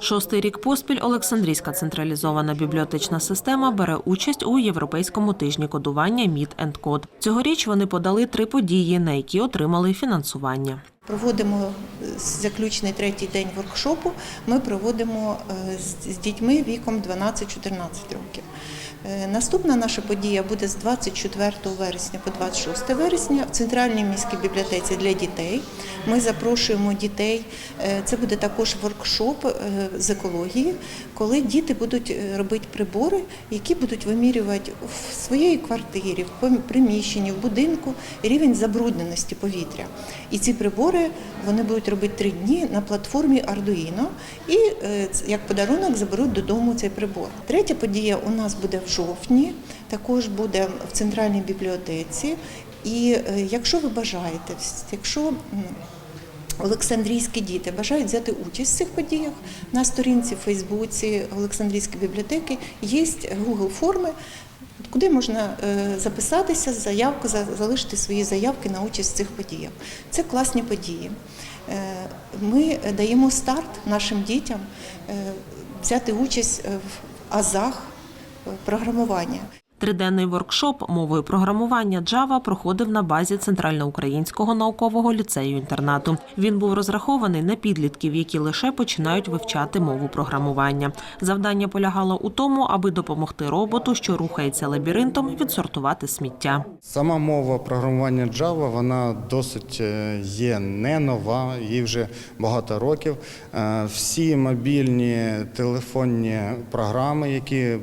Шостий рік поспіль Олександрійська централізована бібліотечна система бере участь у європейському тижні кодування Meet and Code. Цьогоріч вони подали три події, на які отримали фінансування. Проводимо е, заключний третій день воркшопу. Ми проводимо е, з- дітьми віком 12-14 років. Е, Наступна наша подія буде з 24 вересня по 26 вересня в центральній міській бібліотеці для дітей. Ми запрошуємо дітей. Це буде також воркшоп з екології, коли діти будуть робити прибори, які будуть вимірювати в своїй квартирі, в приміщенні, в будинку рівень забрудненості повітря. І ці прибори вони будуть робити три дні на платформі Arduino і е, як подарунок заберуть додому цей прибор. Третя подія у нас буде в жовтні, також буде в центральній бібліотеці. І е, якщо ви бажаєте, якщо Олександрійські діти бажають взяти участь в цих подіях. На сторінці в Фейсбуці Олександрійської бібліотеки є Google форми, куди можна е, записатися, заявку, за- залишити свої заявки на участь в цих подіях. Це класні події. Е, Ми даємо старт нашим дітям е, взяти участь в азах програмування. Триденний воркшоп мовою програмування Java проходив на базі Центральноукраїнського наукового ліцею інтернату. Він був розрахований на підлітків, які лише починають вивчати мову програмування. Завдання полягало у тому, аби допомогти роботу, що рухається лабіринтом, відсортувати сміття. Сама мова програмування Java, вона досить е, є не нова, їй вже багато років. Е, Всі мобільні телефонні програми, які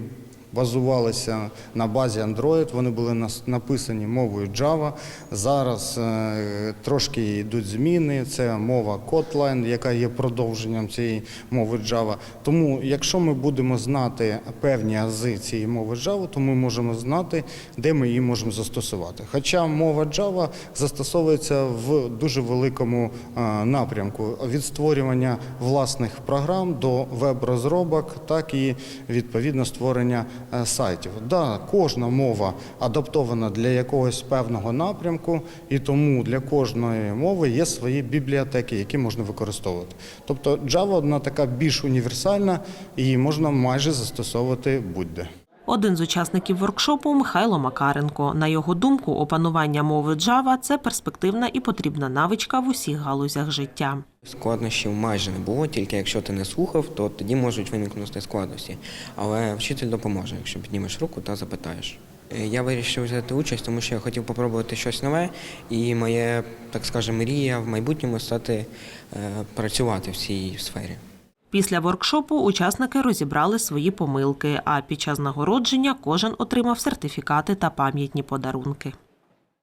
базувалися на базі Android, вони були написані мовою Java. Зараз е, трошки йдуть зміни. Це мова Kotlin, яка є продовженням цієї мови Java. Тому, якщо ми будемо знати певні ази цієї мови Java, то ми можемо знати, де ми її можемо застосувати. Хоча мова Java застосовується в дуже великому е, напрямку від створювання власних програм до веб-розробок, так і відповідно створення сайтів. Да, кожна мова адаптована для якогось певного напрямку, і тому для кожної мови є свої бібліотеки, які можна використовувати. Тобто Java одна така більш універсальна, і можна майже застосовувати будь-де. Один з учасників воркшопу Михайло Макаренко. На його думку, опанування мови Java – це перспективна і потрібна навичка в усіх галузях життя. Складнощів майже не було, тільки якщо ти не слухав, то тоді можуть виникнути складності. Але вчитель допоможе, якщо піднімеш руку та запитаєш. Я вирішив взяти участь, тому що я хотів попробувати щось нове, і моє, так скажемо, мрія в майбутньому стати е, працювати в цій сфері. Після воркшопу учасники розібрали свої помилки, а під час нагородження кожен отримав сертифікати та пам'ятні подарунки.